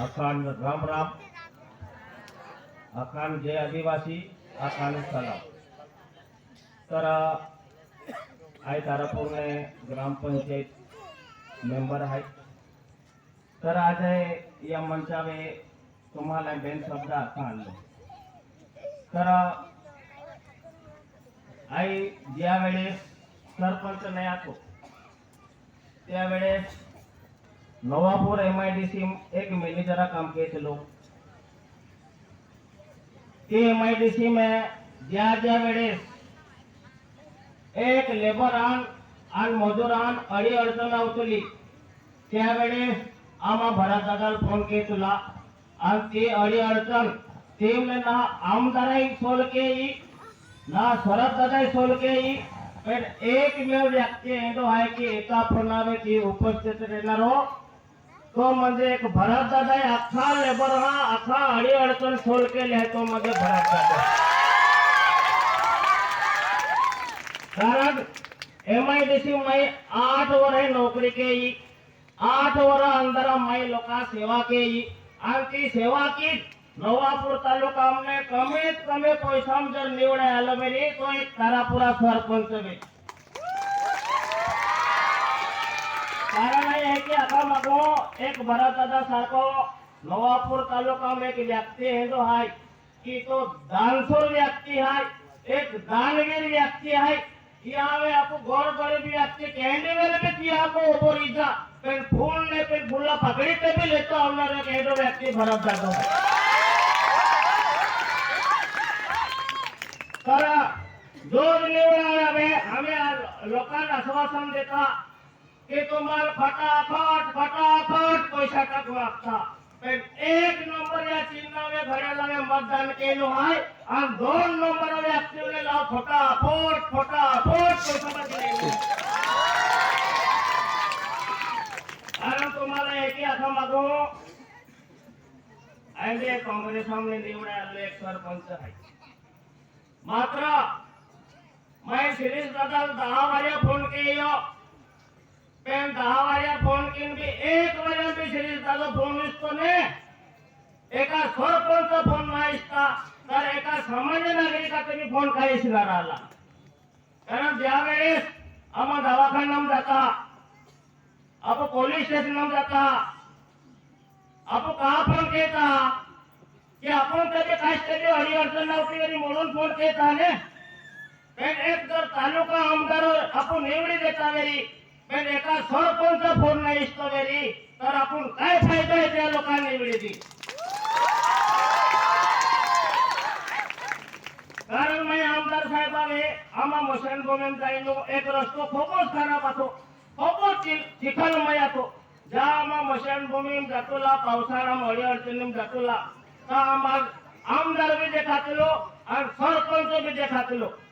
अखान राम राम। अखान जय आदिवासी अखान सलाम। तर आहे तारापूरने ग्रामपंचायत मेंबर आहे. तर आज आहे या मंचावे तुम्हाला बेन शब्द आता आणलो. तर आई ज्या वेळेस सरपंच नाही आतो त्यावेळेस Navapur M I D C एक मैनेजरा काम किए थे लोग ते एम आई डी सी में ज्या ज्या वेळेस एक लेबरान आणि मजुरान अडी अडचण त्या त्यावेळेस आम्हा भरत दादाला फोन के तुला. आणि ते अडी अडचण ते ना आमदाराही सोल केई ना शरद दादाही सोल केई पण एकमेव व्यक्ती तो आहे की एका फोनावर ती उपस्थित राहणार हो. तो म्हणजे एक भरत दादा आहे. अख्खा लेबर हा अख्खा अडी अडचण सोल केली आहे तो म्हणजे भरत दादा. कारण एम आय डी सी मै आठ वर नोकरी केली आठ वर अंदर मै लोक सेवा केली आणि ती सेवा की नवापूर तालुका कमीत कमी पैसा जर निवड आलं मेरी तो एक तारापुरा सरपंच बी. कारण हे आहे की आता मागो एक भरत दादा सारखो नवापूर तालुका में एक व्यक्ती है जो है कि तो दानशूर व्यक्ति है एक दानवीर व्यक्ति है यहाँ में आपको गौर गरीब व्यक्ति कहने वाले भी किया आपको ऊपर ईजा पेन फूल ने पेन फूला पकड़ी पे भी लेता हमने एक ऐसा व्यक्ति भरत दादा है तर जो निवडणार आहे आम्ही आ- लोकांना आश्वासन देता की तुम्हाला फटाफट फटाफट पैसा टाकू लागता पण एक नंबर या चिन्हावे घड्याला मतदान केलो आहे आणि दोन नंबर व्यक्तीने लाव फटाफट फटाफट पैसा टाकले कारण तुम्हाला एक असं मागो आणि काँग्रेस सामने निवडायला एक सरपंच आहे मात्र मैं शिरीष दादा दहा वाजे फोन केलो पण दहा वाऱ्या फोन केन एक वाऱ्या मी शिरीष दादा फोन दिसतो ने। एका सरपंच फोन नाही इसता तर एका सामान्य नागरिकाचा मी फोन काही शिला राहिला। कारण ज्या वेळेस आम्हा दवाखान्यात जाता आप पोलीस स्टेशनात जाता आप का फोन घेता की आपण त्याचे काय तरी अडी नव्हती तरी म्हणून फोन घेता ने एक जर तालुका आमदार आपण निवडी देता वेळी पण एका सरपंच फोन नाही इष्ट वेरी तर आपण काय फायदा आहे त्या लोकांना निवडीची कारण मी आमदार साहेबाने आम्हा मशान भूमीत जाईनो एक रस्तो खूपच खराब असो खूपच चिखलमय असो ज्या आम्हा मशान भूमीत जातोला पावसाळा अडी अडचणीत जातोला तर आम्हाला आमदार बी देखातलो आणि सरपंच बी देखातलो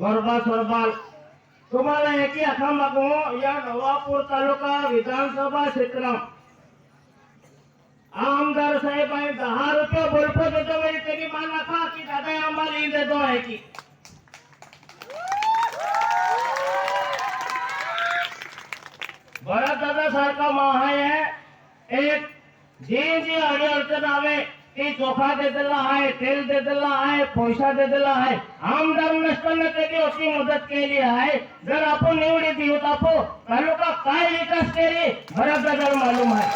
गरबा सरबाल तुम्हाला एकी असा मागू या नवापूर तालुका विधानसभा क्षेत्र आमदार साहेब आहे दहा रुपये बोलपो देतो वेळी तरी मान नका की दादा आम्हाला ही देतो आहे की भरत दादा सारखा महाय आहे एक जे जे अडी अडचण आवे ते चोखा देतेला आहे तेल देतेला आहे पैसा देतेला आहे. आमदार नसताना त्याची अशी मदत केली आहे. जर आपण निवडी देऊ आपो तालुका काय विकास केली भरत जर मालूम आहे.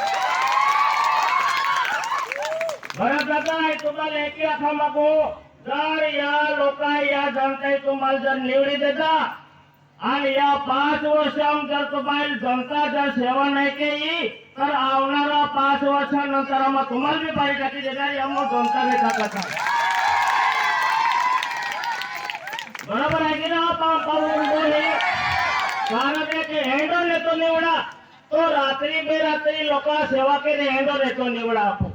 भरत दादा आहे तुम्हाला एकी असा मागू. जर या लोक या जनते तुम्हाला जर निवडी देता आणि या पाच वर्ष जर तुम्हाला जनताच्या सेवा नाही केली तर आवणारा पाच वर्षानंतर आम्हाला तुम्हाला बी पाहिजे का टाकी देणार मग जनता घेतात का बरोबर आहे की ना कारण हँडल येतो निवडा. तो रात्री बेरात्री लोक सेवा केली हँडल येतो निवडा. आपण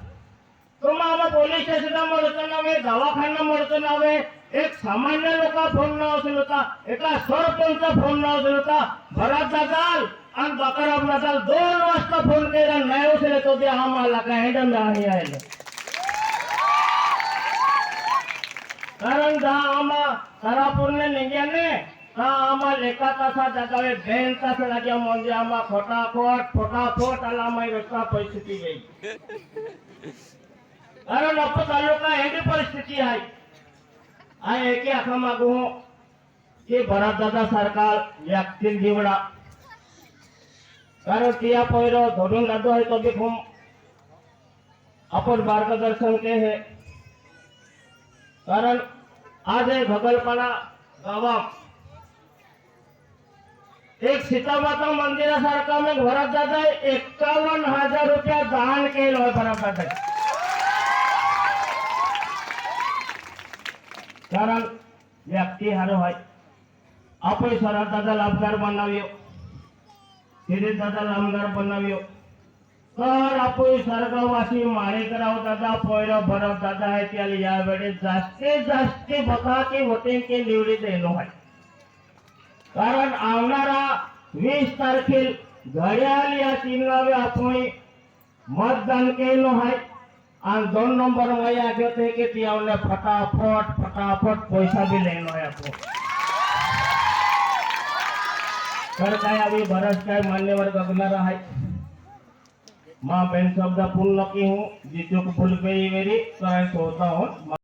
तुम्हाला पोलीस स्टेशन मोडतो नव्हे दवाखाना मोडतो नव्हे एक सामान्य लोका फोन लावत होता एका सरपंच फोन लावत होता भरात जाताल आणि बाकाराम जाताल दोन वाजता फोन केला नाही उचलत होते आम्हाला काय हँडल आणि यायला कारण दहा आम्हा सारा पूर्ण निघ्याने आम्हाला एका तासात जातावे बेन तास लागे म्हणजे आम्हा फटाफट फटाफट आला आम्ही रस्ता परिस्थिती येईल कारण आपण तालुका एवढी परिस्थिती आहे. आणि एके आखा मागू की भरतदादा सरकार व्यक्ती निवडा कारण तिया पहिरो धरून लादो आहे तो बी खूप आपण मार्गदर्शन के हे। कारण आज हे भगलपाडा गावात एक सीतामाता मंदिरासारखा मी घरात जात आहे एकावन्न हजार रुपया दान केलं घरात जात आहे कारण व्यक्ती हारो आहे आपण सरळ दादा लाभदार बनाव्यो सिरीज दादा लाभदार बनाव्यो तर आपण सर्गवासी माळेकराव दादा पहिलं भरत दादा आहे त्याला यावेळेस जास्तीत जास्त बघा की होते ते निवडीत येणं आहे कारण आवणारा वीस तारखेल घड्याळ या तीन गावे आपण मतदान केलं आहे आणि दोन नंबरमध्ये आगे थे की ती आवले फटाफट फटाफट पैसा बी लेनो आहे आपण तर काय आम्ही बरंच काय मान्यवर बघणार आहे माँ बहन शब्द पूर्ण की हूँ जिसको भूल गई मेरी तो ऐसा होता हूँ